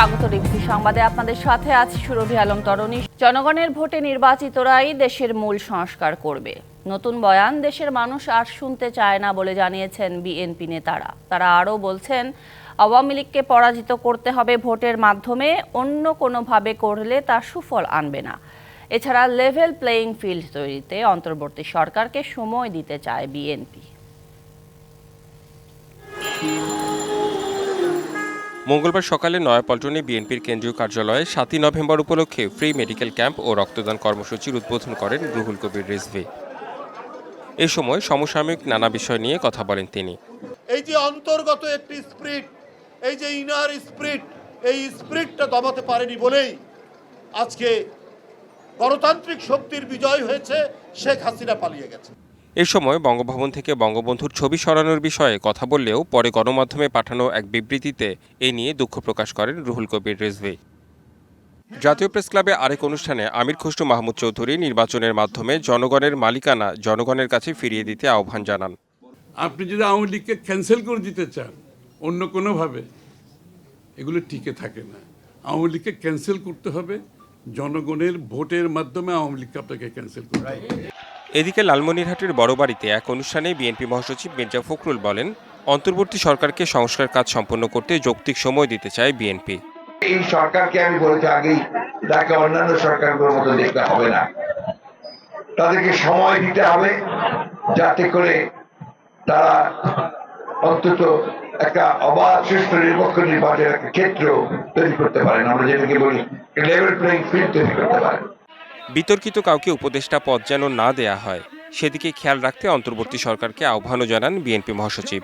স্বাগত ডিবিসি সংবাদে। আপনাদের সাথে আছি সুরভি আলম তরণী। জনগণের ভোটে নির্বাচিতরাই দেশের মূল সংস্কার করবে। নতুন বয়ান, দেশের মানুষ আর শুনতে চায় না বলে জানিয়েছেন বিএনপি নেতারা। তারা আরও বলছেন, আওয়ামী লীগকে পরাজিত করতে হবে ভোটের মাধ্যমে, অন্য কোনোভাবে করলে তা সুফল আনবে না। এছাড়া লেভেল প্লেয়িং ফিল্ড তৈরিতে অন্তর্বর্তী সরকারকে সময় দিতে চায় বিএনপি। মঙ্গলবার সকালে নয়াপল্টনে বিএনপির কেন্দ্রীয় কার্যালয়ে সাতই নভেম্বর উপলক্ষে ফ্রি মেডিকেল ক্যাম্প ও রক্তদান কর্মসূচির উদ্বোধন করেন রুহুল কবির রিজভি। এ সময় সমসাময়িক নানা বিষয় নিয়ে কথা বলেন তিনি। এই যে অন্তর্গত একটি স্প্রিট, এই যে ইনার স্প্রিট, এই স্প্রিটটা দমাতে পারেনি বলেই আজকে গণতান্ত্রিক শক্তির বিজয় হয়েছে, শেখ হাসিনা পালিয়ে গেছে। এ সময় বঙ্গভবন থেকে বঙ্গবন্ধুর ছবি সরানোর বিষয়ে কথা বললেও পরে গণমাধ্যমে পাঠানো এক বিবৃতিতে এ নিয়ে দুঃখ প্রকাশ করেন রুহুল কবির রিজভি। জাতীয় প্রেস ক্লাবে আরেক অনুষ্ঠানে আমির খসরু মাহমুদ চৌধুরী নির্বাচনের মাধ্যমে জনগণের মালিকানা জনগণের কাছে ফিরিয়ে দিতে আহ্বান জানান। আপনি যদি আওয়ামী লীগকে ক্যান্সেল করে দিতে চান, অন্য কোনোভাবে, এগুলো টিকে থাকে না। আওয়ামী লীগকে ক্যান্সেল করতে হবে, জনগণের ভোটের মাধ্যমে আওয়ামী লীগকে আপনাকে ক্যান্সেল করতে হবে। এদিকে লালমনিরহাটের বড় বাড়িতে এক অনুষ্ঠানে বিএনপি মহাসচিব মির্জা ফখরুল বলেন, অন্তর্বর্তী সরকারকে সংস্কার কাজ সম্পন্ন করতে যৌক্তিক সময় দিতে চায় বিএনপি। এই সরকারকে আমি বলেছি আগেই, তাকে অন্যান্য সরকারগুলোর মতো দেখতে হবে না। তাদেরকে সময় দিতে হবে, যাতে করে তারা অন্তত একটা অবাধ, সুষ্ঠু, নিরপেক্ষ নির্বাচনের একটা ক্ষেত্র তৈরি করতে পারেন আমরা যেটাকে বলি লেভেল প্লেইং ফিল্ড তৈরি করতে পারেন বিতর্কিত কাউকে উপদেষ্টা পদ যেন না দেয়া হয়, সেদিকে খেয়াল রাখতে অন্তর্বর্তী সরকারকে আহ্বানও জানান বিএনপি মহাসচিব।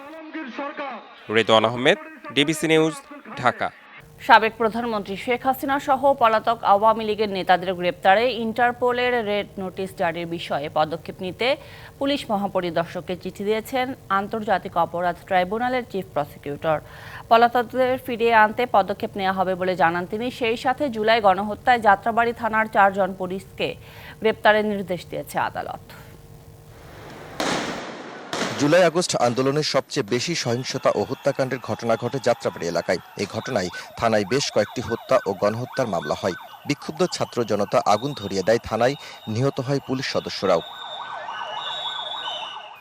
Redwan Ahmed, DBC news, Dhaka. সাবেক প্রধানমন্ত্রী শেখ হাসিনা সহ পলাতক আওয়ামী লীগের নেতাদের গ্রেপ্তারে ইন্টারপোলের রেড নোটিশ জারির বিষয়ে পদক্ষেপ নিতে পুলিশ মহাপরিদর্শককে চিঠি দিয়েছেন আন্তর্জাতিক অপরাধ ট্রাইব্যুনালের চিফ প্রসিকিউটর। পলাতকদের ফিরিয়ে আনতে পদক্ষেপ নেওয়া হবে বলে জানান তিনি। সেই সাথে জুলাই গণহত্যায় যাত্রাবাড়ি থানার চারজন পুলিশকে গ্রেপ্তারের নির্দেশ দিয়েছে আদালত। জুলাই আগস্ট আন্দোলনের সবচেয়ে বেশি সহিংসতা ও হত্যাকাণ্ডের ঘটনা ঘটে যাত্রাবাড়ি এলাকায়। এই ঘটনায় থানায় বেশ কয়েকটি হত্যা ও গণহত্যার মামলা হয়। বিক্ষুব্ধ ছাত্র জনতা আগুন ধরিয়ে দেয় থানায়, নিহত হয় পুলিশ সদস্যরাও।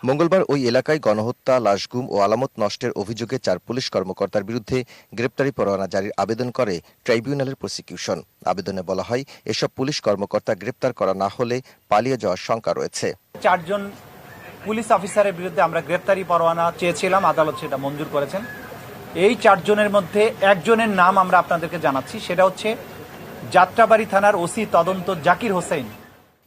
মঙ্গলবার ওই এলাকায় গণহত্যা, লাশগুম ও আলামত নষ্টের অভিযোগে চার পুলিশ কর্মকর্তার বিরুদ্ধে গ্রেপ্তারি পরোয়ানা জারির আবেদন করে ট্রাইব্যুনালের প্রসিকিউশন। আবেদনে বলা হয়, এসব পুলিশ কর্মকর্তা গ্রেপ্তার করা না হলে পালিয়ে যাওয়ার শঙ্কা রয়েছে। চারজন পুলিশ অফিসারের বিরুদ্ধে আমরা গ্রেপ্তারি পরোয়ানা চেয়েছিলাম আদালত সেটা মঞ্জুর করেছেন। এই চারজনের মধ্যে একজনের নাম আমরা আপনাদেরকে জানাচ্ছি সেটা হচ্ছে যাত্রাবাড়ি থানার ওসি তদন্ত জাকির হোসেন।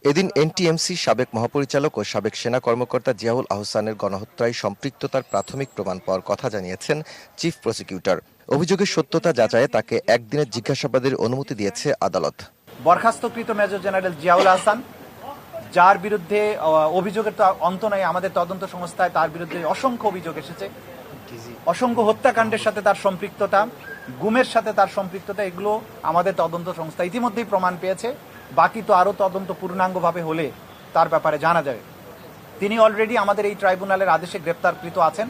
এদিন এনটিএমসি সাবেক মহাপরিচালক ও সাবেক সেনা কর্মকর্তা জিয়াউল আহসানের গণহত্যায় সম্পৃক্ততার প্রাথমিক প্রমাণ পাওয়ার কথা জানিয়েছেন চিফ প্রসিকিউটর। অভিযোগের সত্যতা যাচাইয়ে তাকে একদিনের জিজ্ঞাসাবাদের অনুমতি দিয়েছে আদালত। বরখাস্তকৃত মেজর জেনারেল জিয়াউল আহসান যার বিরুদ্ধে অভিযোগের তো অন্ত নাই আমাদের তদন্ত সংস্থায় তার বিরুদ্ধে অসংখ্য অভিযোগ এসেছে। অসংখ্য হত্যাকাণ্ডের সাথে তার সম্পৃক্ততা গুমের সাথে তার সম্পৃক্ততা এগুলো আমাদের তদন্ত সংস্থা ইতিমধ্যেই প্রমাণ পেয়েছে। বাকি তো আরও তদন্ত পূর্ণাঙ্গভাবে হলে তার ব্যাপারে জানা যাবে। তিনি অলরেডি আমাদের এই ট্রাইব্যুনালের আদেশে গ্রেপ্তারকৃত আছেন।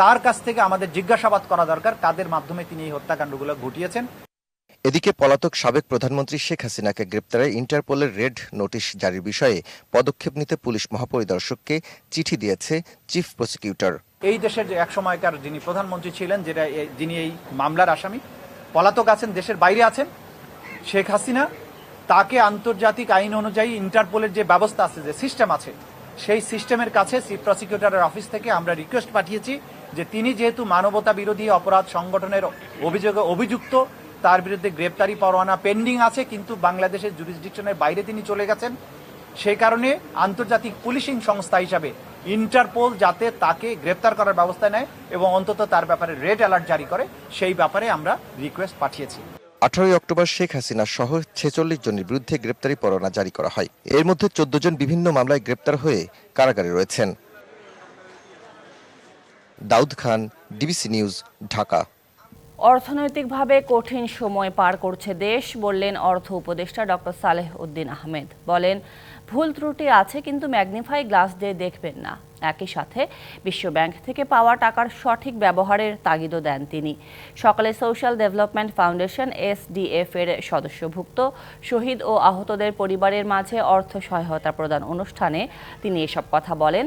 তার কাছ থেকে আমাদের জিজ্ঞাসাবাদ করা দরকার কাদের মাধ্যমে তিনি এই হত্যাকাণ্ডগুলো ঘটিয়েছেন। এদিকে পলাতক সাবেক প্রধানমন্ত্রী শেখ হাসিনাকে গ্রেপ্তারে ইন্টারপোলের রেড নোটিশ জারির বিষয়ে পদক্ষেপ নিতে পুলিশ মহাপরিদর্শককে চিঠি দিয়েছে চিফ প্রসিকিউটর। এই দেশের যে এক সময়কার যিনি প্রধানমন্ত্রী ছিলেন, যেটা যিনি এই মামলার আসামি, পলাতক আছেন, দেশের বাইরে আছেন, শেখ হাসিনা তাকে আন্তর্জাতিক আইন অনুযায়ী ইন্টারপোলের যে ব্যবস্থা আছে, যে সিস্টেম আছে, সেই সিস্টেমের কাছে চিফ প্রসিকিউটরের অফিস থেকে আমরা রিকোয়েস্ট পাঠিয়েছি যে তিনি যেহেতু মানবতা বিরোধী অপরাধ সংগঠনের অভিযোগে অভিযুক্ত তার বিরুদ্ধে গ্রেপ্তারি পরোয়ানা পেন্ডিং আছে, কিন্তু বাংলাদেশের জুরিসডিকশনের বাইরে তিনি চলে গেছেন। সেই কারণে আন্তর্জাতিক পুলিশিং সংস্থা হিসাবে ইন্টারপোল যাতে তাকে গ্রেপ্তার করার ব্যবস্থা নেয় এবং অন্তত তার ব্যাপারে রেড অ্যালার্ট জারি করে, সেই ব্যাপারে আমরা রিকোয়েস্ট পাঠিয়েছি। আঠারোই অক্টোবর শেখ হাসিনা সহ ছেচল্লিশ জনের বিরুদ্ধে গ্রেপ্তারি পরোয়ানা জারি করা হয়। এর মধ্যে চোদ্দ জন বিভিন্ন মামলায় গ্রেপ্তার হয়ে কারাগারে রয়েছেন। Daud Khan, DBC news, Dhaka. অর্থনৈতিকভাবে কঠিন সময় পার করছে দেশ, বললেন অর্থ উপদেষ্টা ডক্টর সালেহ উদ্দিন আহমেদ। বলেন, ভুল ত্রুটি আছে কিন্তু ম্যাগনিফাই গ্লাস দিয়ে দেখবেন না। একই সাথে বিশ্বব্যাংক থেকে পাওয়া টাকার সঠিক ব্যবহারের তাগিদও দেন তিনি। সকালে সোশ্যাল ডেভেলপমেন্ট ফাউন্ডেশন এসডিএফ এর সদস্যভুক্ত, শহীদ ও আহতদের পরিবারের মাঝে অর্থ সহায়তা প্রদান অনুষ্ঠানে তিনি এসব কথা বলেন।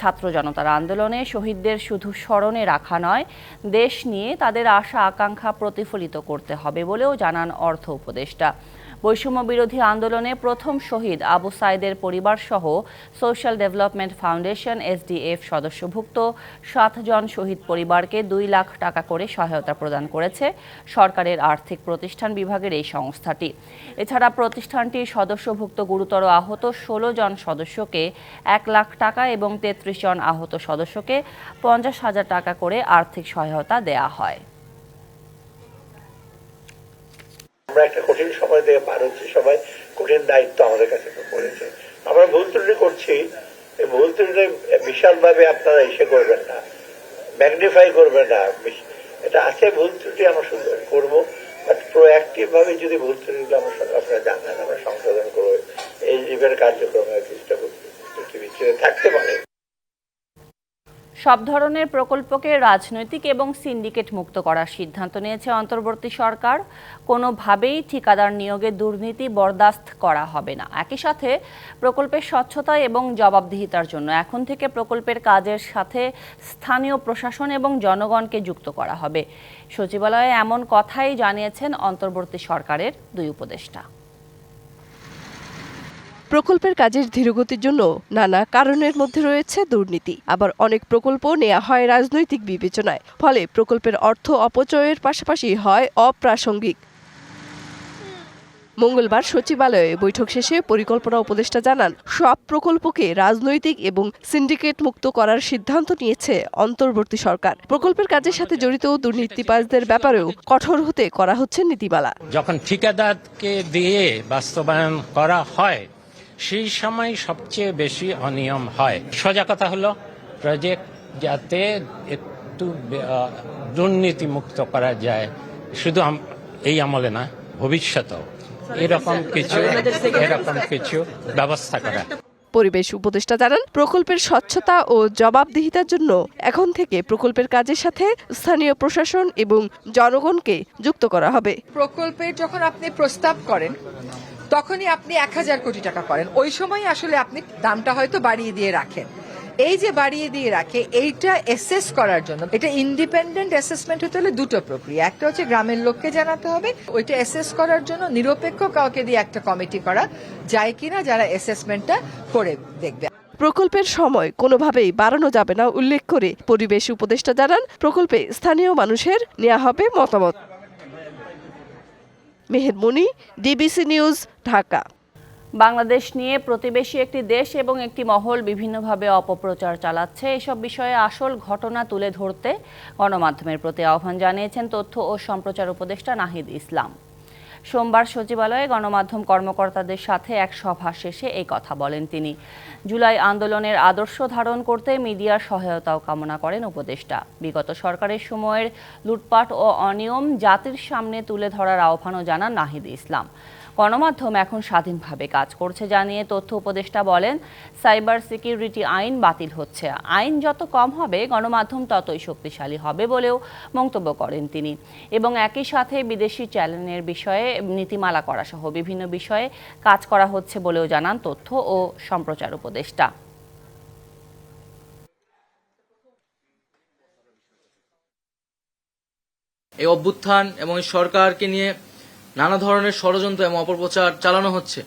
ছাত্র জনতার আন্দোলনে শহীদদের শুধু স্মরণে রাখা নয়, দেশ নিয়ে তাদের আশা আকাঙ্ক্ষা প্রতিফলিত করতে হবে বলেও জানান অর্থ উপদেষ্টা। বৈষম্য বিরোধী আন্দোলনে প্রথম শহীদ আবু সাইদের পরিবার সহ সোশ্যাল ডেভেলপমেন্ট ফাউন্ডেশন এসডিএফ সদস্যভুক্ত সাতজন শহীদ পরিবারকে দুই লাখ টাকা করে সহায়তা প্রদান করেছে সরকারের আর্থিক প্রতিষ্ঠান বিভাগের এই সংস্থাটি। এছাড়া প্রতিষ্ঠানটির সদস্যভুক্ত গুরুতর আহত ষোলো জন সদস্যকে এক লাখ টাকা এবং তেত্রিশ জন আহত সদস্যকে পঞ্চাশ হাজার টাকা করে আর্থিক সহায়তা দেয়া হয়। আমরা একটা কঠিন সময় থেকে পার হচ্ছি, সবাই কঠিন দায়িত্ব আমাদের কাছে পড়েছে। আমরা ভুল ত্রুটি করছি ভুল ত্রুটি বিশাল ভাবে আপনারা এসে করবেন না ম্যাগনিফাই করবেন না। এটা আছে ভুল ত্রুটি, আমরা শুধু করব বাট প্রোঅ্যাক্টিভ ভাবে যদি ভুল ত্রুটিগুলো আমরা আপনারা জানান আমরা সংশোধন করব। এই জীবের কার্যক্রমের সব ধরনের প্রকল্পকে রাজনৈতিক এবং সিন্ডিকেট মুক্ত করার সিদ্ধান্ত নিয়েছে অন্তর্বর্তী সরকার। কোনোভাবেই ঠিকাদার নিয়োগে দুর্নীতি বরদাস্ত করা হবে না। একই সাথে প্রকল্পের স্বচ্ছতা এবং জবাবদিহিতার জন্য এখন থেকে প্রকল্পের কাজের সাথে স্থানীয় প্রশাসন এবং জনগণকে যুক্ত করা হবে। সচিবালয়ে এমন কথাই জানিয়েছেন অন্তর্বর্তী সরকারের দুই উপদেষ্টা। প্রকল্পের কাজের ধীরগতির জন্য নানা কারণের মধ্যে রয়েছে দুর্নীতি। আবার অনেক প্রকল্প নেওয়া হয় রাজনৈতিক বিবেচনায়। ফলে প্রকল্পের অর্থ অপচয়ের পাশাপাশি হয় অপ্রাসঙ্গিক। মঙ্গলবার সচিবালয়ে বৈঠক শেষে পরিকল্পনা উপদেষ্টা জানান, সব প্রকল্পকে রাজনৈতিক এবং সিন্ডিকেট মুক্ত করার সিদ্ধান্ত নিয়েছে অন্তর্বর্তী সরকার। প্রকল্পের কাজের সাথে জড়িত দুর্নীতিবাজদের ব্যাপারেও কঠোর হতে করা হচ্ছে নীতিমালা। যখন ঠিকাদারকে দিয়ে বাস্তবায়ন করা হয় সেই সময় সবচেয়ে বেশি অনিয়ম হয়। সোজা কথা হলো প্রজেক্ট যাতে একটু দুর্নীতি মুক্ত করা যায় শুধু এই আমলে না ভবিষ্যতেও। এরকম কিছু এরকম কিছু ব্যবস্থা করা। পরিবেশ উপদেষ্টা জানান প্রকল্পের স্বচ্ছতা ও জবাবদিহিতার জন্য এখন থেকে প্রকল্পের কাজের সাথে স্থানীয় প্রশাসন এবং জনগণকে যুক্ত করা হবে। প্রকল্পের যখন আপনি প্রস্তাব করেন তখনই আপনি এক হাজার কোটি টাকা করেন। ওই সময় আসলে আপনি দামটা হয়তো বাড়িয়ে দিয়ে রাখেন। এই যে বাড়িয়ে দিয়ে রাখে, এইটা এসেস করার জন্য, এটা ইন্ডিপেন্ডেন্ট অ্যাসেসমেন্ট হতে হলে দুটো প্রক্রিয়া। একটা হচ্ছে গ্রামের লোককে জানাতে হবে, ওইটা অ্যাসেস করার জন্য নিরপেক্ষ কাউকে দিয়ে একটা কমিটি করা যায় কিনা, যারা অ্যাসেসমেন্টটা করে দেখবে। প্রকল্পের সময় কোনোভাবেই বাড়ানো যাবে না, উল্লেখ করে পরিবেশ উপদেষ্টা জানান, প্রকল্পে স্থানীয় মানুষের নেওয়া হবে মতামত। Mehermoni DBC news, Dhaka. বাংলাদেশ নিয়ে প্রতিবেশী একটি দেশ এবং একটি মহল বিভিন্নভাবে অপপ্রচার চালাচ্ছে। এসব বিষয়ে আসল ঘটনা তুলে ধরতে গণমাধ্যমের প্রতি আহ্বান জানিয়েছেন তথ্য ও সম্প্রচার উপদেষ্টা নাহিদ ইসলাম। সোমবার সচিবালয়ে গণমাধ্যম কর্মকর্তাদের সাথে এক সভা শেষে এই কথা বলেন তিনি। জুলাই আন্দোলনের আদর্শ ধারণ করতে মিডিয়ার সহায়তাও কামনা করেন উপদেষ্টা। বিগত সরকারের সময়ের লুটপাট ও অনিয়ম জাতির সামনে তুলে ধরার আহ্বানও জানান নাহিদ ইসলাম। গণমাধ্যম এখন স্বাধীনভাবে কাজ করছে জানিয়ে তথ্য উপদেষ্টা বলেন, সাইবার সিকিউরিটি আইন বাতিল হচ্ছে। আইন যত কম হবে, গণমাধ্যম ততই শক্তিশালী হবে বলেও মন্তব্য করেন তিনি। এবং একই সাথে বিদেশি চ্যানেলের বিষয়ে নীতিমালা করা সহ বিভিন্ন বিষয়ে কাজ করা হচ্ছে বলেও জানান তথ্য ও সম্প্রচার উপদেষ্টা। এই অভ্যুত্থান এবং সরকারকে নিয়ে নানা ধরনের ষড়যন্ত্র এবং অপপ্রচার চালানো হচ্ছে।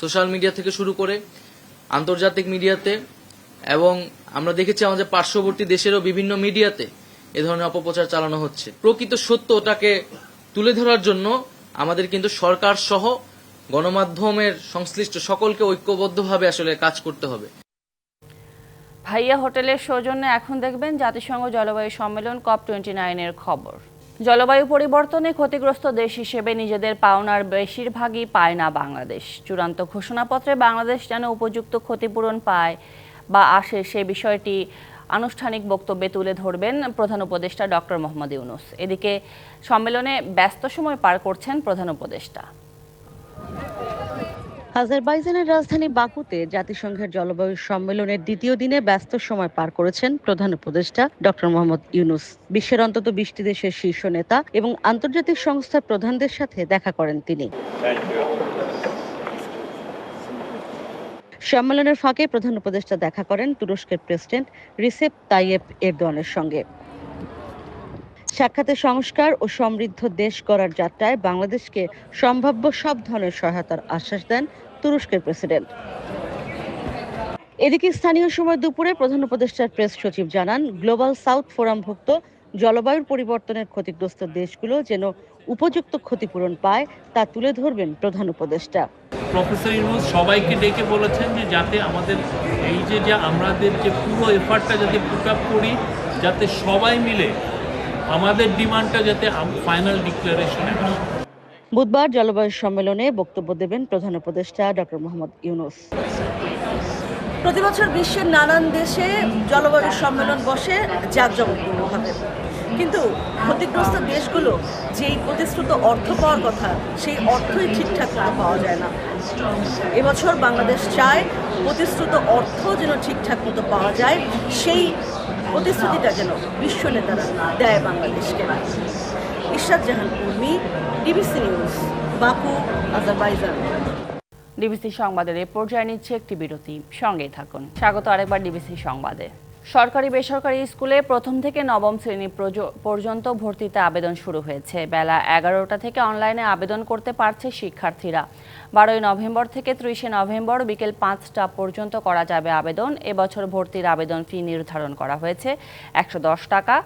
সোশ্যাল মিডিয়া থেকে শুরু করে আন্তর্জাতিক মিডিয়াতে এবং আমরা দেখেছি আমাদের পার্শ্ববর্তী দেশেরও বিভিন্ন মিডিয়াতে এ ধরনের অপপ্রচার চালানো হচ্ছে। প্রকৃত সত্যটাকে তুলে ধরার জন্য আমাদের কিন্তু সরকার সহ গণমাধ্যমের সংশ্লিষ্ট সকলকে ঐক্যবদ্ধভাবে আসলে কাজ করতে হবে। ভাইয়া হোটেলের সৌজন্যে এখন দেখবেন জাতিসংঘ জলবায়ু সম্মেলন কপ টোয়েন্টি নাইনের খবর। জলবায়ু পরিবর্তনে ক্ষতিগ্রস্ত দেশ হিসেবে নিজেদের পাওনার বেশিরভাগই পায় না বাংলাদেশ। চূড়ান্ত ঘোষণাপত্রে বাংলাদেশ যেন উপযুক্ত ক্ষতিপূরণ পায় বা আসে সে বিষয়টি আনুষ্ঠানিক বক্তব্যে তুলে ধরবেন প্রধান উপদেষ্টা ডক্টর মোহাম্মদ ইউনুস। এদিকে সম্মেলনে ব্যস্ত সময় পার করছেন প্রধান উপদেষ্টা। আজারবাইজানের রাজধানী বাকুতে জাতিসংঘের জলবায়ু সম্মেলনের দ্বিতীয় দিনে ব্যস্ত সময় পার করেছেন প্রধান উপদেষ্টা ডক্টর মোহাম্মদ ইউনুস। বিশ্বের অন্তত বিশটি দেশের শীর্ষ নেতা এবং আন্তর্জাতিক সংস্থার প্রধানদের সাথে দেখা করেন তিনি। সম্মেলনের ফাঁকে প্রধান উপদেষ্টা দেখা করেন তুরস্কের প্রেসিডেন্ট রিসেপ তাইয়েপ এরদোয়ানের সঙ্গে। সাক্ষাতে সংস্কার ও সমৃদ্ধ দেশ গড়ার যাত্রায় বাংলাদেশকে সম্ভাব্য সব ধরনের সহায়তার আশ্বাস দেন তুরস্কের প্রেসিডেন্ট। এদিকে স্থানীয় সময় দুপুরে প্রধান উপদেষ্টার প্রেস সচিব জানান, গ্লোবাল সাউথ ফোরামভুক্ত জলবায়ুর পরিবর্তনের ক্ষতিগ্রস্ত দেশগুলো যেন উপযুক্ত ক্ষতিপূরণ পায় তা তুলে ধরবেন প্রধান উপদেষ্টা। প্রফেসর ইউনুস, সবাইকে ডেকে বলেছেন যে যাতে আমাদের এই যে যে আমাদের যে পুরো এফার্টটা যাতে পুট আপ করি, যাতে সবাই মিলে আমাদের ডিমান্ডটা যাতে ফাইনাল ডিক্লারেশনে আসে বুধবার জলবায়ু সম্মেলনে বক্তব্য দেবেন প্রধান উপদেষ্টা ডক্টর মোহাম্মদ ইউনুস। প্রতি বছর বিশ্বের নানান দেশে জলবায়ু সম্মেলন বসে জাঁকজমকপূর্ণভাবে কিন্তু ক্ষতিগ্রস্ত দেশগুলো যেই প্রতিশ্রুত অর্থ পাওয়ার কথা সেই অর্থই ঠিকঠাক মতো পাওয়া যায় না। এবছর বাংলাদেশ চায় প্রতিশ্রুত অর্থ যেন ঠিকঠাক মতো পাওয়া যায় সেই প্রতিশ্রুতিটা যেন বিশ্ব নেতারা দেয় বাংলাদেশকে। ইশরাত জাহান কর্মী, DBC news Baku Azerbaijan. DBC সংবাদের এ পর্যায়ে নিচ্ছে একটি বিরতি। সঙ্গেই থাকুন। স্বাগত আরেকবার ডিবিসি সংবাদে। সরকারি বেসরকারি স্কুলে প্রথম থেকে নবম শ্রেণি পর্যন্ত ভর্তিতে আবেদন শুরু হয়েছে। বেলা এগারোটা থেকে অনলাইনে আবেদন করতে পারছে শিক্ষার্থীরা। বারোই নভেম্বর থেকে ত্রিশে নভেম্বর বিকেল পাঁচটা পর্যন্ত করা যাবে আবেদন। এবছর ভর্তির আবেদন ফি নির্ধারণ করা হয়েছে একশো দশ টাকা।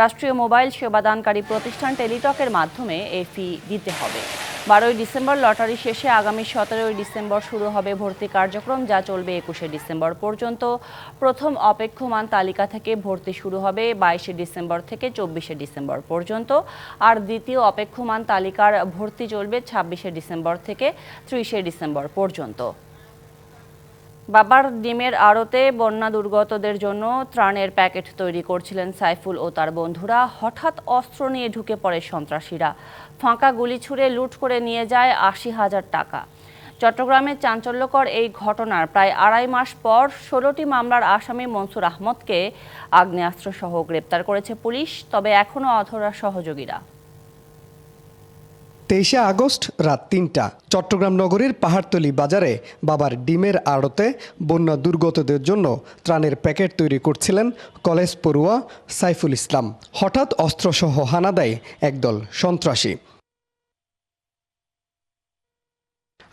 রাষ্ট্রীয় মোবাইল সেবাদানকারী প্রতিষ্ঠান টেলিটকের মাধ্যমে এই ফি দিতে হবে। বারোই ডিসেম্বর লটারি শেষে আগামী সতেরোই ডিসেম্বর শুরু হবে ভর্তি কার্যক্রম, যা চলবে একুশে ডিসেম্বর পর্যন্ত। প্রথম অপেক্ষমান তালিকা থেকে ভর্তি শুরু হবে বাইশে ডিসেম্বর থেকে চব্বিশে ডিসেম্বর পর্যন্ত। আর দ্বিতীয় অপেক্ষমান তালিকার ভর্তি চলবে ছাব্বিশে ডিসেম্বর থেকে ত্রিশে ডিসেম্বর পর্যন্ত। বাবার ডিমের আড়তে বন্যা দুর্গতদের জন্য ত্রাণের প্যাকেট তৈরি করছিলেন সাইফুল ও তার বন্ধুরা। হঠাৎ অস্ত্র নিয়ে ঢুকে পড়ে সন্ত্রাসীরা। ফাঁকা গুলি ছুড়ে লুট করে নিয়ে যায় আশি হাজার টাকা। চট্টগ্রামের চাঞ্চল্যকর এই ঘটনার প্রায় আড়াই মাস পর ষোলোটি মামলার আসামি মনসুর আহমদকে আগ্নেয়াস্ত্রসহ গ্রেপ্তার করেছে পুলিশ, তবে এখনও অধরা সহযোগীরা। তেইশে আগস্ট রাত তিনটা। চট্টগ্রাম নগরীর পাহাড়তলি বাজারে বাবার ডিমের আড়তে বন্যা দুর্গতদের জন্য ত্রাণের প্যাকেট তৈরি করছিলেন কলেজ পড়ুয়া সাইফুল ইসলাম। হঠাৎ অস্ত্রসহ হানা দেয় একদল সন্ত্রাসী।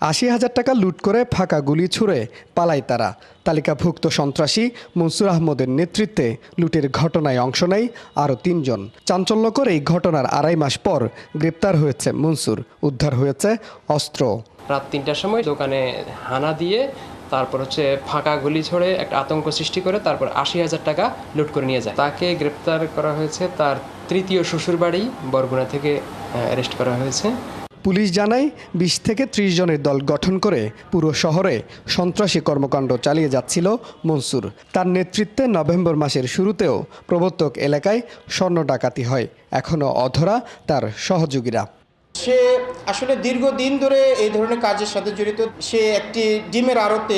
আশি হাজার টাকা লুট করে ফাঁকা গুলি ছুড়ে পালায় তারা। তালিকাভুক্ত সন্ত্রাসী মনসুর আহমদের নেতৃত্বে লুটের ঘটনায় অংশ নেয় আরও তিনজন। চাঞ্চল্যকর এই ঘটনার আড়াই মাস পর গ্রেপ্তার হয়েছে মনসুর, উদ্ধার হয়েছে অস্ত্র। রাত তিনটার সময় দোকানে হানা দিয়ে তারপর হচ্ছে ফাঁকা গুলি ছড়ে একটা আতঙ্ক সৃষ্টি করে তারপর আশি হাজার টাকা লুট করে নিয়ে যায়। তাকে গ্রেপ্তার করা হয়েছে তার তৃতীয় শ্বশুরবাড়ি, বরগুনা থেকে অ্যারেস্ট করা হয়েছে। পুলিশ জানায় বিশ থেকে ত্রিশ জনের দল গঠন করে পুরো শহরে সন্ত্রাসী কর্মকাণ্ড চালিয়ে যাচ্ছিল মনসুর। তার নেতৃত্বে নভেম্বর মাসের শুরুতেও প্রবর্তক এলাকায় স্বর্ণ ডাকাতি হয়। এখনও অধরা তার সহযোগীরা। সে আসলে দীর্ঘদিন ধরে এই ধরনের কাজের সাথে জড়িত। সে একটি ডিমের আড়তে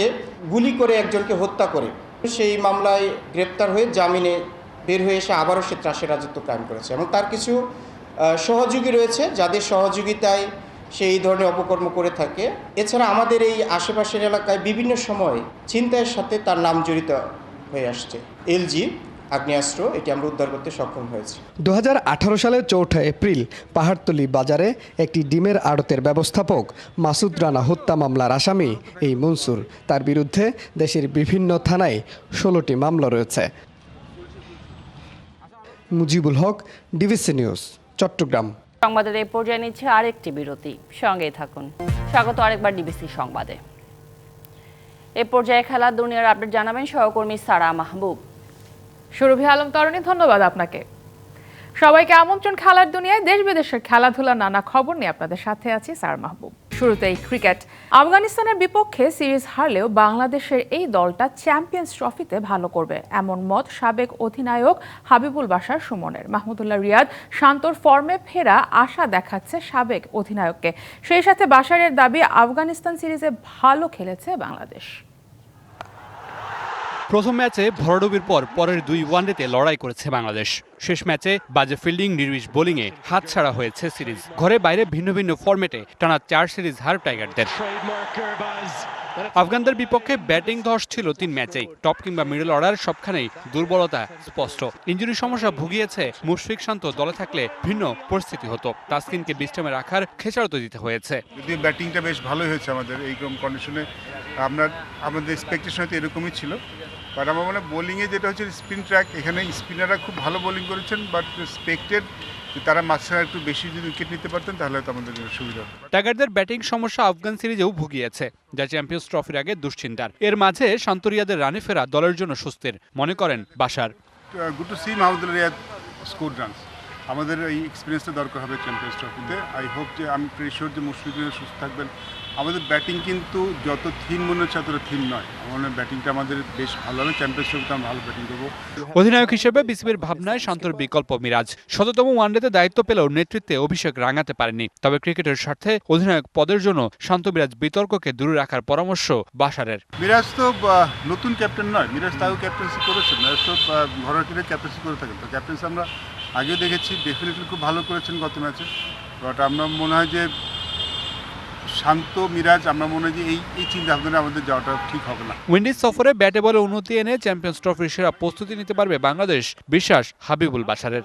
গুলি করে একজনকে হত্যা করে। সেই মামলায় গ্রেপ্তার হয়ে জামিনে বের হয়ে এসে আবারও সে ত্রাসের রাজত্ব কায়েম করেছে এবং তার কিছু সহযোগী রয়েছে, যাদের সহযোগিতায় সে এই ধরনের অপকর্ম করে থাকে। এছাড়া আমাদের এই আশেপাশের এলাকায় বিভিন্ন সময় ছিনতাইয়ের সাথে তার নাম জড়িত হয়ে আসছে। এলজি, আগ্নেয়াস্ত্র, এটি আমরা উদ্ধার করতে সক্ষম হয়েছি। দু হাজার আঠারো সালের চৌঠা এপ্রিল পাহাড়তলি বাজারে একটি ডিমের আড়তের ব্যবস্থাপক মাসুদ রানা হত্যা মামলার আসামি, এই মনসুর, তার বিরুদ্ধে দেশের বিভিন্ন থানায় ষোলোটি মামলা রয়েছে। Mujibul Haque DVC news. চট্টগ্রাম। সংবাদের এই পর্যায়ে নিচ্ছে আরেকটি বিরতি। সঙ্গেই থাকুন। স্বাগত আরেকবার ডিবিসি সংবাদে। এ পর্যায়ে খেলা দুনিয়ার আপডেট জানাবেন সহকর্মী সারা মাহবুব। সুরভি আলম তরণী ধন্যবাদ আপনাকে। সবাইকে আমন্ত্রণ খেলার দুনিয়ায়, দেশ বিদেশের খেলাধুলা নানা খবর নিয়ে আপনাদের সাথে আছি সার মাহবুব। শুরুতেই ক্রিকেট। আফগানিস্তানের বিপক্ষে সিরিজ হারলেও বাংলাদেশের এই দলটা চ্যাম্পিয়ন্স ট্রফিতে ভালো করবে, এমন মত সাবেক অধিনায়ক হাবিবুল বাশার সুমনের। মাহমুদুল্লাহ রিয়াদ শান্তর ফর্মে ফেরা আশা দেখাচ্ছে সাবেক অধিনায়ককে। সেই সাথে বাসারের দাবি, আফগানিস্তান সিরিজে ভালো খেলেছে বাংলাদেশ। প্রথম ম্যাচে ভরাডুবির পর পরের দুই ওয়ানডেতে লড়াই করেছে বাংলাদেশ। শেষ ম্যাচে বাজে ফিল্ডিং, নির্বিশ বোলিংয়ে হাতছাড়া হয়েছে সিরিজ। ঘরে বাইরে ভিন্ন ভিন্ন ফরম্যাটে টানা চার সিরিজ হার টাইগারদের। আফগানদের বিপক্ষে ব্যাটিং ধস ছিল তিন ম্যাচেই। টপ কিংবা মিডল অর্ডার সবখানেই দুর্বলতা স্পষ্ট। ইঞ্জুরি সমস্যা ভুগিয়েছে মুশফিক শান্ত, দলে থাকলে ভিন্ন পরিস্থিতি হতো। তাসকিনকে বিশ্রামে রাখার খেসারত দিতে হয়েছে। যদিও ব্যাটিংটা বেশ ভালোই হয়েছে আমাদের এই কন্ডিশনে আপনার আমাদের এক্সপেকটেশন হয়তো এরকমই ছিল। বাট আমার মনে বোলিংয়ে যেটা হচ্ছে স্পিন ট্র্যাক এখানে স্পিনাররা খুব ভালো বোলিং করেছেন বাট স্পেক্টেড তারা মাঝখানে একটু বেশি যদি উইকেট নিতে পারতেন তাহলে হয়তো আমাদের জন্য সুবিধা হতো। টাইগারদের ব্যাটিং সমস্যা আফগান সিরিজেও ভুগিয়েছে যা চ্যাম্পিয়ন্স ট্রফির আগে দুশ্চিন্তার। এর মাঝে শান্তরিয়াদের রানে ফেরা দলের জন্য সুস্থির মনে করেন Bashar good to see Mahmudul Riyad score runs আমাদের এই এক্সপিরিয়েন্সটা দরকার হবে চ্যাম্পিয়ন্স ট্রফিতে আই হোপ যে আমি প্রেশর যে মুশফিক সুস্থ থাকবেন। আমাদের ব্যাটিং কিন্তু যত থিম মনে হচ্ছে অতটা থিম নয়। আমার মনে ব্যাটিংটা আমাদের বেশ ভালো হবে চ্যাম্পিয়ন্স ট্রফিতে আমরা ভালো ব্যাটিং দেবো অধিনায়ক হিসেবে বিসিবির ভাবনায় শান্তর বিকল্প মিরাজ। শততম ওয়ানডেতে দায়িত্ব পেলেও নেতৃত্বে অভিষেক রাঙাতে পারেনি। তবে ক্রিকেটের স্বার্থে অধিনায়ক পদের জন্য শান্ত মিরাজ বিতর্ককে দূরে রাখার পরামর্শ বাসারের। মিরাজ তো নতুন ক্যাপ্টেন নয়। মিরাজ তাও ক্যাপ্টেন্সি করেছেন মিরাজ তো ঘরোয়া ক্রিকেট ক্যাপ্টেন্সি করে থাকেন। তো ক্যাপ্টেন্সি আমরা আগেও দেখেছি ডেফিনেটলি খুব ভালো করেছেন গত ম্যাচে বাট আমরা মনে হয় যে শান্ত মিরাজ আমরা মনে হয় যে এই এই চিন্তা ভাবনা আমাদের যাওয়াটা ঠিক হবে না। উইন্ডিজ সফরে ব্যাটে বলে উন্নতি এনে চ্যাম্পিয়ন্স ট্রফির সেরা প্রস্তুতি নিতে পারবে বাংলাদেশ বিশ্বাস হাবিবুল বাসারের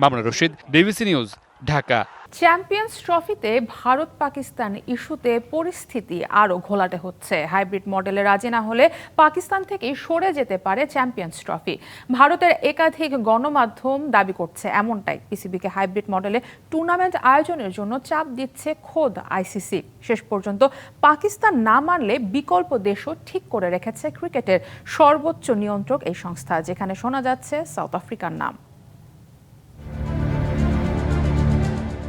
Mamun Rashid DBC news Dhaka. Champions ট্রফিতে ভারত পাকিস্তান ইস্যুতে পরিস্থিতি আরও ঘোলাটে হচ্ছে। হাইব্রিড মডেলে রাজি না হলে পাকিস্তান থেকে সরে যেতে পারে চ্যাম্পিয়ন্স ট্রফি। ভারতের একাধিক গণমাধ্যম দাবি করছে এমনটাই। পিসিবিকে হাইব্রিড মডেলে টুর্নামেন্ট আয়োজনের জন্য চাপ দিচ্ছে খোদ আইসিসি। শেষ পর্যন্ত পাকিস্তান না মানলে বিকল্প দেশও ঠিক করে রেখেছে ক্রিকেটের সর্বোচ্চ নিয়ন্ত্রক এই সংস্থা, যেখানে শোনা যাচ্ছে সাউথ আফ্রিকার নাম।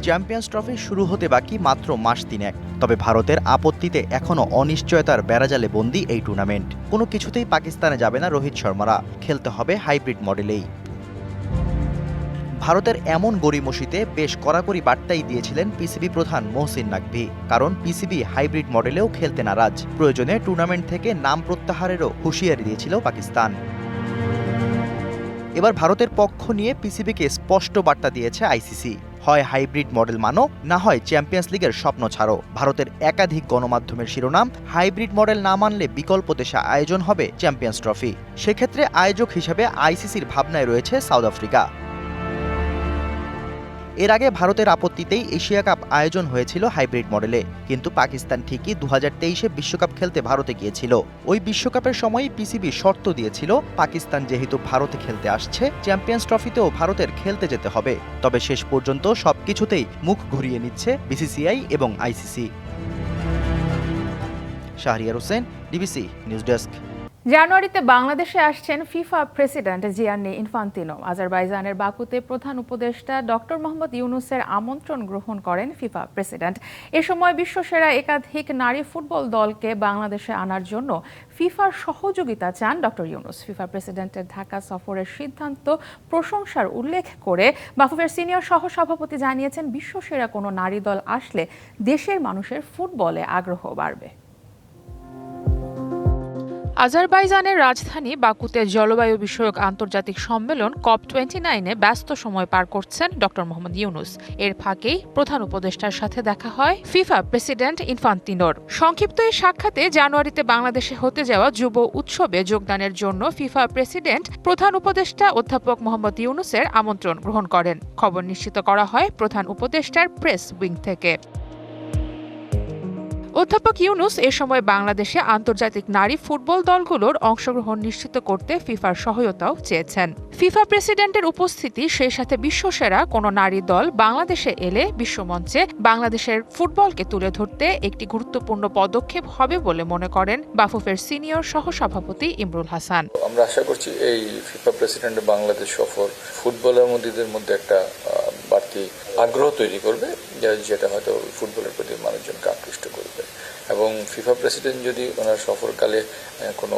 চ্যাম্পিয়ন্স ট্রফি শুরু হতে বাকি মাত্র মাস তিনেক। তবে ভারতের আপত্তিতে এখনও অনিশ্চয়তার বেড়াজালে বন্দী এই টুর্নামেন্ট। কোনো কিছুতেই পাকিস্তানে যাবে না রোহিত শর্মারা। খেলতে হবে হাইব্রিড মডেলেই। ভারতের এমন গড়িমসিতে বেশ কড়াকড়ি বার্তাই দিয়েছিলেন পিসিবি প্রধান মোহসিন নাকভি। কারণ পিসিবি হাইব্রিড মডেলেও খেলতে নারাজ। প্রয়োজনে টুর্নামেন্ট থেকে নাম প্রত্যাহারেরও হুঁশিয়ারি দিয়েছিল পাকিস্তান। এবার ভারতের পক্ষ নিয়ে পিসিবিকে স্পষ্ট বার্তা দিয়েছে আইসিসি। হয় হাইব্রিড মডেল মানো, না হয় চ্যাম্পিয়ন্স লিগের স্বপ্ন ছাড়ো। ভারতের একাধিক গণমাধ্যমের শিরোনাম, হাইব্রিড মডেল না মানলে বিকল্প দেশে আয়োজন হবে চ্যাম্পিয়ন্স ট্রফি। সেক্ষেত্রে আয়োজক হিসেবে আইসিসির ভাবনায় রয়েছে সাউথ আফ্রিকা। এর আগে ভারতের আপত্তিতেই এশিয়া কাপ আয়োজন হয়েছিল হাইব্রিড মডেলে, কিন্তু পাকিস্তান ঠিকই দু হাজার বিশ্বকাপ খেলতে ভারতে গিয়েছিল। ওই বিশ্বকাপের সময়ই পিসিবি শর্ত দিয়েছিল, পাকিস্তান যেহেতু ভারতে খেলতে আসছে, চ্যাম্পিয়ন্স ট্রফিতেও ভারতের খেলতে যেতে হবে। তবে শেষ পর্যন্ত সবকিছুতেই মুখ ঘুরিয়ে নিচ্ছে বিসিসিআই এবং ICC. Shahriar Hossain DBC news desk. জানুয়ারিতে বাংলাদেশে আসছেন ফিফা প্রেসিডেন্ট জিয়ান্নি ইনফান্তিনো। আজারবাইজানের বাকুতে প্রধান উপদেষ্টা ডক্টর মোহাম্মদ ইউনুসের আমন্ত্রণ গ্রহণ করেন ফিফা প্রেসিডেন্ট। এ সময় বিশ্বসেরা একাধিক নারী ফুটবল দলকে বাংলাদেশে আনার জন্য ফিফার সহযোগিতা চান ডক্টর ইউনুস। ফিফা প্রেসিডেন্টের ঢাকা সফরের সিদ্ধান্ত প্রশংসার উল্লেখ করে বাফুফের সিনিয়র সহসভাপতি জানিয়েছেন, বিশ্বসেরা কোনো নারী দল আসলে দেশের মানুষের ফুটবলে আগ্রহ বাড়বে। আজারবাইজানের রাজধানী বাকুতে জলবায়ু বিষয়ক আন্তর্জাতিক সম্মেলন কপ টোয়েন্টি নাইনে ব্যস্ত সময় পার করছেন ডক্টর মোহাম্মদ ইউনুস। এর ফাঁকেই প্রধান উপদেষ্টার সাথে দেখা হয় ফিফা প্রেসিডেন্ট ইনফান্তিনোর। সংক্ষিপ্ত এই সাক্ষাতে জানুয়ারিতে বাংলাদেশে হতে যাওয়া যুব উৎসবে যোগদানের জন্য ফিফা প্রেসিডেন্ট, প্রধান উপদেষ্টা অধ্যাপক মোহাম্মদ ইউনুসের আমন্ত্রণ গ্রহণ করেন। খবর নিশ্চিত করা হয় প্রধান উপদেষ্টার প্রেস উইং থেকে। অধ্যাপক ইউনুস এ সময় বাংলাদেশে আন্তর্জাতিক নারী ফুটবল দলগুলোর অংশগ্রহণ নিশ্চিত করতে ফিফার সহায়তাও চেয়েছেন। ফিফা প্রেসিডেন্টের উপস্থিতি সেই সাথে বিশ্বসেরা কোনো নারী দল বাংলাদেশে এলে বিশ্বমঞ্চে বাংলাদেশের ফুটবলকে তুলে ধরতে একটি গুরুত্বপূর্ণ পদক্ষেপ হবে বলে মনে করেন বাফুফের সিনিয়র সহসভাপতি ইমরুল হাসান। আমরা আশা করছি এই ফিফা প্রেসিডেন্ট বাংলাদেশ সফর ফুটবলের মধ্যেদের মধ্যে একটা বাড়তি আগ্রহ তৈরি করবে যেটা হয়তো ফুটবলের প্রতি মানুষজনকে আকৃষ্ট করবে। এবং ফিফা প্রেসিডেন্ট যদি ওনার সফরকালে কোনো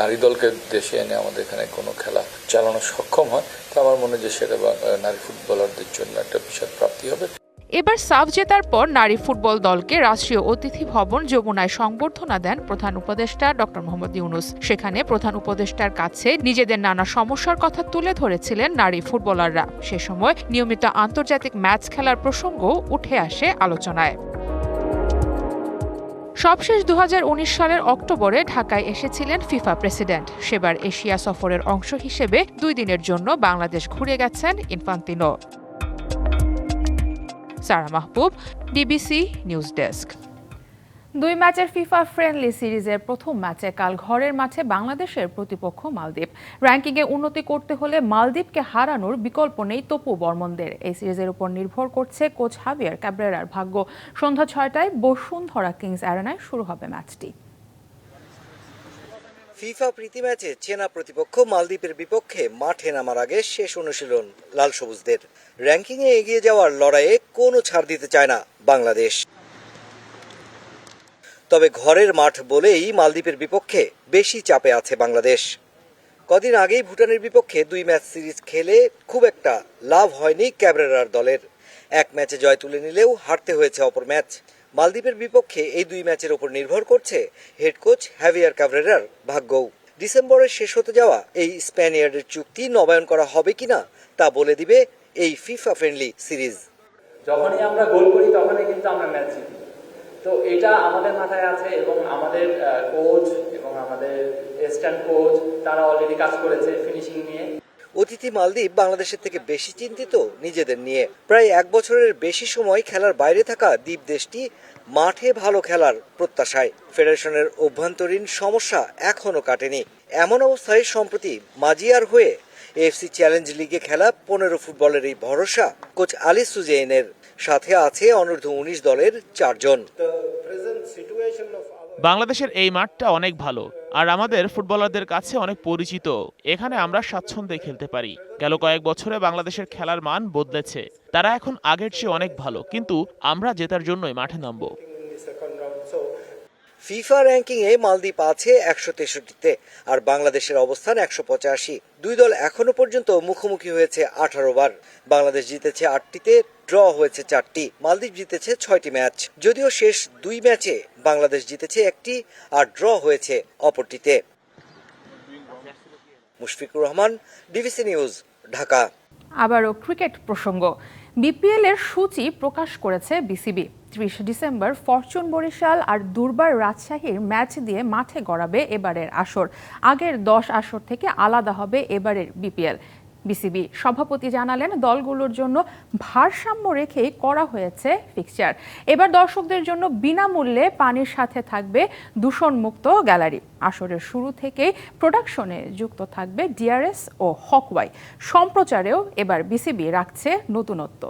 নারী দলকে দেশে এনে আমাদের এখানে কোনো খেলা চালানো সক্ষম হয়, তো আমার মনে হয় যে সেটা নারী ফুটবলারদের জন্য একটা বিশাল প্রাপ্তি হবে। এবার সাফ জেতার পর নারী ফুটবল দলকে রাষ্ট্রীয় অতিথি ভবন যমুনায় সংবর্ধনা দেন প্রধান উপদেষ্টা ডক্টর মোহাম্মদ ইউনুস। সেখানে প্রধান উপদেষ্টার কাছে নিজেদের নানা সমস্যার কথা তুলে ধরেছিলেন নারী ফুটবলাররা। সে সময় নিয়মিত আন্তর্জাতিক ম্যাচ খেলার প্রসঙ্গ উঠে আসে আলোচনায়। সবশেষ দু হাজার উনিশ সালের অক্টোবরে ঢাকায় এসেছিলেন ফিফা প্রেসিডেন্ট। সেবার এশিয়া সফরের অংশ হিসেবে দুই দিনের জন্য বাংলাদেশ ঘুরে গেছেন Infantino. Sara Mahbub DBC news desk. দুই ম্যাচের ফিফা ফ্রেন্ডলি সিরিজের প্রথম ম্যাচে কাল ঘরের মাঠে বাংলাদেশের প্রতিপক্ষ মালদ্বীপ। র্যাঙ্কিংয়ে উন্নতি করতে হলে মালদ্বীপকে হারানোর বিকল্প নেই তপু বর্মনদের। এই সিরিজের উপর নির্ভর করছে কোচ হাবিয়ার ক্যাব্রেরার ভাগ্য। সন্ধ্যা ছয়টায় বসুন্ধরা কিংস অ্যারেনায় শুরু হবে ম্যাচটি। ফিফা প্রীতি ম্যাচে চেনা প্রতিপক্ষ মালদ্বীপের বিপক্ষে মাঠে নামার আগে শেষ অনুশীলন লাল সবুজদের। র্যাঙ্কিংয়ে এগিয়ে যাওয়ার লড়াইয়ে কোনো ছাড় দিতে চায় না বাংলাদেশ। তবে ঘরের মাঠ বলেই মালদ্বীপের বিপক্ষে বেশি চাপে আছে বাংলাদেশ। কদিন আগেই ভুটানের বিপক্ষে দুই ম্যাচ সিরিজ খেলে খুব একটা লাভ হয়নি ক্যাবরেরার দলের। এক ম্যাচে জয় তুলে নিলেও হারতে হয়েছে অপর ম্যাচ। মালদ্বীপের বিপক্ষে এই দুই ম্যাচের ওপর নির্ভর করছে হেড কোচ হ্যাভিয়ার ক্যাবরেরার ভাগ্যও। ডিসেম্বরের শেষ হতে যাওয়া এই স্প্যানিয়ার্ডের চুক্তি নবায়ন করা হবে কিনা তা বলে দিবে এই ফিফা ফ্রেন্ডলি সিরিজ। যখনই আমরা গোল করি, তখনই কিন্তু আমরা ম্যাচ জিতি। তো এটা আমাদের মাথায় আছে এবং আমাদের কোচ এবং আমাদের অ্যাসিস্ট্যান্ট কোচ তারা অলরেডি কাজ করেছে ফিনিশিং নিয়ে। অতিথি মালদ্বীপ বাংলাদেশের থেকে বেশি চিন্তিত নিজেদের নিয়ে। প্রায় এক বছরের বেশি সময় খেলার বাইরে থাকা দ্বীপ দেশটি মাঠে ভালো খেলার প্রত্যাশায়। ফেডারেশনের অভ্যন্তরীণ সমস্যা এখনও কাটেনি। এমন অবস্থায় সম্প্রতি মাজিয়ার হয়ে এএফসি চ্যালেঞ্জ লিগে খেলা পনেরো ফুটবলের এই ভরসা কোচ আলী সুজেইনের। সাথে আছে অনূর্ধ্ব উনিশ দলের চারজন। বাংলাদেশের এই মাঠটা অনেক ভালো আর আমাদের ফুটবলারদের কাছে অনেক পরিচিত। এখানে আমরা স্বাচ্ছন্দ্যে খেলতে পারি। গেল কয়েক বছরে বাংলাদেশের খেলার মান বদলেছে। তারা এখন আগের চেয়ে অনেক ভালো কিন্তু আমরা জেতার জন্যই মাঠে নামবো। ফিফা র্যাঙ্কিং এ মালদ্বীপ আছে একশো তেষট্টিতে আর বাংলাদেশের অবস্থান একশো পঁচাশি। দুই দল এখনও পর্যন্ত মুখোমুখি হয়েছে আঠারো বার। বাংলাদেশ জিতেছে আটটিতে ড্র হয়েছে চারটি। মালদ্বীপ জিতেছে ছয়টি ম্যাচ। যদিও শেষ দুই ম্যাচে বাংলাদেশ জিতেছে একটি আর ড্র হয়েছে অপরটিতে। মুশফিকুর রহমান ডিভিসি নিউজ, ঢাকা। আবারও ক্রিকেট প্রসঙ্গ। বিপিএল এর সূচি প্রকাশ করেছে বিসিবি। ত্রিশ ডিসেম্বর ফরচুন বরিশাল আর দুর্বার রাজশাহীর ম্যাচ দিয়ে মাঠে গড়াবে এবারের আসর। আগের দশ আসর থেকে আলাদা হবে এবারের বিপিএল। বিসিবি সভাপতি জানালেন, দলগুলোর জন্য ভারসাম্য রেখেই করা হয়েছে ফিক্সচার এবার দর্শকদের জন্য বিনামূল্যে পানির সাথে থাকবে দূষণমুক্ত গ্যালারি। আসরের শুরু থেকেই প্রোডাকশনে যুক্ত থাকবে ডিআরএস ও হকওয়াই সম্প্রচারেও এবার বিসিবি রাখছে নতুনত্ব।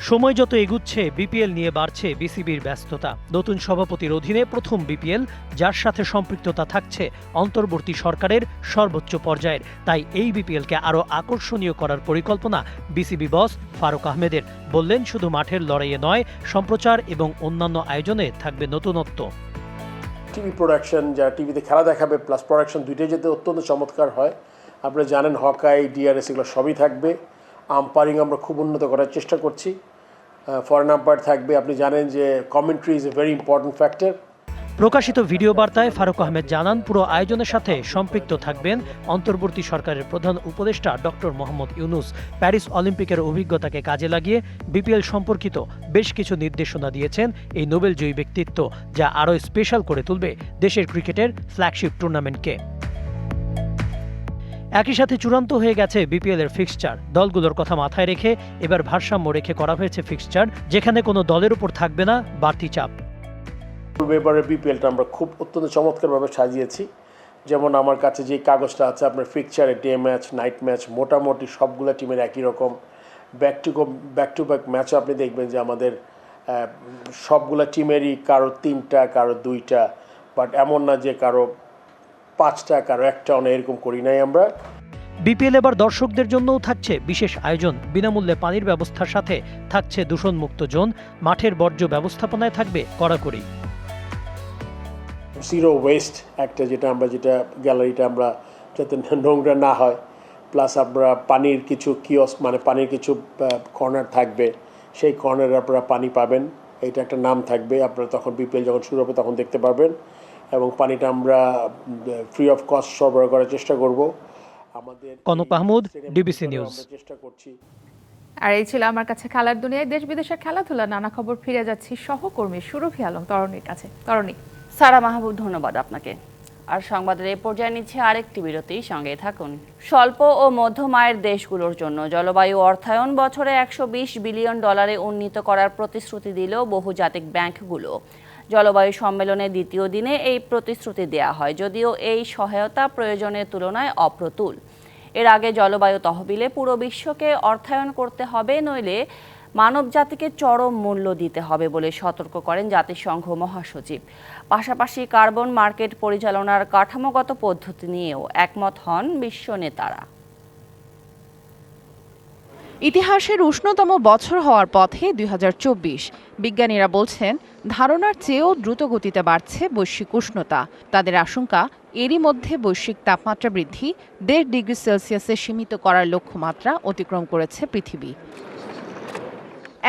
সময় যত এগুচ্ছে, বিপিএল নিয়ে বাড়ছে বিসিবির ব্যস্ততা। নতুন সভাপতির অধীনে প্রথম বিপিএল, যার সাথে সম্পৃক্ততা থাকছে অন্তর্বর্তী সরকারের সর্বোচ্চ পর্যায়ের। তাই এই বিপিএলকে আরও আকর্ষণীয় করার পরিকল্পনা বিসিবি বস ফারুক আহমেদের। বললেন, শুধু মাঠের লড়াইয়ে নয়, সম্প্রচার এবং অন্যান্য আয়োজনে থাকবে নতুনত্ব। টিভি প্রোডাকশন, যা টিভিতে খেলা দেখাবে, প্লাস প্রোডাকশন দুইটাই যাতে অত্যন্ত চমৎকার হয়। আপনারা জানেন, হকাই, ডিআরএস, এগুলো সবই থাকবে। আম্পায়ারিং আমরা খুব উন্নত করার চেষ্টা করছি। ফরেন আম্পায়ার থাকবে, আপনি জানেন যে commentary is a very important factor প্রকাশিত ভিডিও বার্তায় ফারুক আহমেদ জানান, পুরো আয়োজনের সাথে সম্পৃক্ত থাকবেন অন্তর্বর্তী সরকারের প্রধান উপদেষ্টা ডক্টর মোহাম্মদ ইউনুস। প্যারিস অলিম্পিকের অভিজ্ঞতাকে কাজে লাগিয়ে বিপিএল সম্পর্কিত বেশ কিছু নির্দেশনা দিয়েছেন এই নোবেল জয়ী ব্যক্তিত্ব, যা আরও স্পেশাল করে তুলবে দেশের ক্রিকেটের ফ্ল্যাগশিপ টুর্নামেন্টকে একই সাথে চূড়ান্ত হয়ে গেছে বিপিএল এর ফিক্সচার দলগুলোর কথা মাথায় রেখে এবার ভারসাম্য রেখে করা হয়েছে ফিক্সচার যেখানে কোনো দলের উপর থাকবে না বাড়তি চাপ। এবারে বিপিএলটা আমরা খুব অত্যন্ত চমৎকারভাবে সাজিয়েছি। যেমন আমার কাছে যে কাগজটা আছে, আপনার ফিকচারে ডে ম্যাচ নাইট ম্যাচ মোটামুটি সবগুলো টিমের একই রকম। Back to back to back ম্যাচও আপনি দেখবেন যে আমাদের সবগুলো টিমেরই কারও তিনটা, কারও দুইটা বাট এমন না যে কারও পাঁচটা কারও একটা অনেক এরকম করি নাই আমরা। বিপিএল এবার দর্শকদের জন্যও থাকছে বিশেষ আয়োজন। বিনামূল্যে পানির ব্যবস্থার সাথে থাকছে দূষণমুক্ত জোন। মাঠের বর্জ্য ব্যবস্থাপনায় থাকবে কড়াকড়ি। জিরো ওয়েস্ট একটা যেটা আমরা যেটা গ্যালারিটা আমরা যাতে নোংরা না হয়। প্লাস আমরা পানির কিছু কিয়স মানে পানির কিছু কর্নার থাকবে। সেই কর্নারে আপনারা পানি পাবেন। এটা একটা নাম থাকবে। আপনারা তখন বিপিএল যখন শুরু হবে তখন দেখতে পারবেন। এবং পানিটা আমরা ফ্রি অফ কস্ট সরবরাহ করার চেষ্টা করব। আমাদের কনক মাহমুদ ডিবিসি নিউজ চেষ্টা করছি। আর এই ছিল আমার কাছে খেলার দুনিয়ায় দেশ বিদেশের খেলাধুলা নানা খবর ফিরে যাচ্ছি সহকর্মী সুরভি আলম তরণীর কাছে। তরণী। সারা মাহবুব ধন্যবাদ আপনাকে। আর সংবাদের এই পর্যায়ে নিচ্ছে আরেকটি বিরতি সঙ্গে থাকুন। স্বল্প ও মধ্যম আয়ের দেশগুলোর জন্য জলবায়ু অর্থায়ন বছরে একশো বিশ বিলিয়ন ডলারে উন্নীত করার প্রতিশ্রুতি দিল বহুজাতিক ব্যাংকগুলো। জলবায়ু সম্মেলনের দ্বিতীয় দিনে এই প্রতিশ্রুতি দেয়া হয়, যদিও এই সহায়তা প্রয়োজনের তুলনায় অপ্রতুল। এর আগে জলবায়ু তহবিলে পুরো বিশ্বকে অর্থায়ন করতে হবে, নইলে মানব জাতিকে চরম মূল্য দিতে হবে বলে সতর্ক করেন জাতিসংঘ মহাসচিব। পাশাপাশি কার্বন মার্কেট পরিচালনার কাঠামোগত পদ্ধতি নিয়েও একমত হন বিশ্ব নেতারা। ইতিহাসের উষ্ণতম বছর হওয়ার পথে দুই হাজার চব্বিশ। বিজ্ঞানীরা বলছেন, ধারণার চেয়েও দ্রুত গতিতে বাড়ছে বৈশ্বিক উষ্ণতা। তাদের আশঙ্কা, এরই মধ্যে বৈশ্বিক তাপমাত্রা বৃদ্ধি দেড় ডিগ্রি সেলসিয়াসে সীমিত করার লক্ষ্যমাত্রা অতিক্রম করেছে পৃথিবী।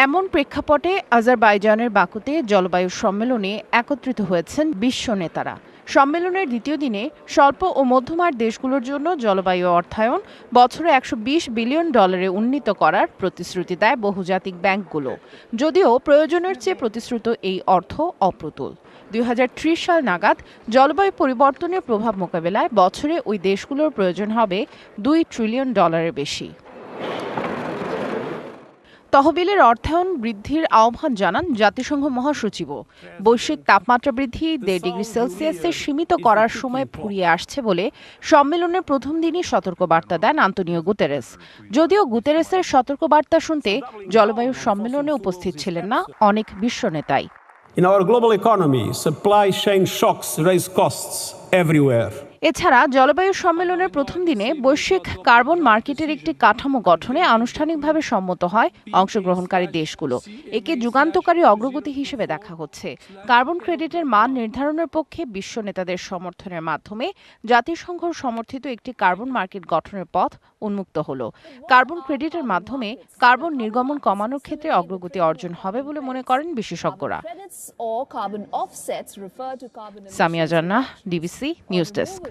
এমন প্রেক্ষাপটে আজারবাইজানের বাকুতে জলবায়ু সম্মেলনে একত্রিত হয়েছেন বিশ্ব নেতারা। সম্মেলনের দ্বিতীয় দিনে স্বল্প ও মধ্যমার দেশগুলোর জন্য জলবায়ু অর্থায়ন বছরে একশো বিশ বিলিয়ন ডলারে উন্নীত করার প্রতিশ্রুতি দেয় বহুজাতিক ব্যাংকগুলো। যদিও প্রয়োজনের চেয়ে প্রতিশ্রুত এই অর্থ অপ্রতুল। দুই হাজার ত্রিশ সাল নাগাদ জলবায়ু পরিবর্তনের প্রভাব মোকাবেলায় বছরে ওই দেশগুলোর প্রয়োজন হবে দুই ট্রিলিয়ন ডলারের বেশি। তহবিলের অর্থায়ন বৃদ্ধির আহ্বান জানান জাতিসংঘ মহাসচিবও। বৈশ্বিক তাপমাত্রা বৃদ্ধি দেড় ডিগ্রি সেলসিয়াসে সীমিত করার সময় ফুরিয়ে আসছে বলে সম্মেলনের প্রথম দিনই সতর্কবার্তা দেন আন্তনিও গুতেরেস। যদিও গুতেরেসের সতর্কবার্তা শুনতে জলবায়ু সম্মেলনে উপস্থিত ছিলেন না অনেক বিশ্ব নেতাই। In our global economy, supply chain shocks raise costs everywhere. এছাড়া জলবায়ু সম্মেলনের প্রথম দিনে বৈশ্বিক কার্বন মার্কেটের একটি কাঠামো গঠনে আনুষ্ঠানিকভাবে সম্মত হয় অংশগ্রহণকারী দেশগুলো। একে যুগান্তকারী অগ্রগতি হিসেবে দেখা হচ্ছে। কার্বন ক্রেডিটের মান নির্ধারণের পক্ষে বিশ্ব নেতাদের সমর্থনের মাধ্যমে জাতিসংঘ সমর্থিত একটি কার্বন মার্কেট গঠনের পথ উন্মুক্ত হল। কার্বন ক্রেডিটের মাধ্যমে কার্বন নির্গমন কমানোর ক্ষেত্রে অগ্রগতি অর্জন হবে বলে মনে করেন বিশেষজ্ঞরা। সামিয়া জান্নাহ ডিবিসি নিউজ ডেস্ক।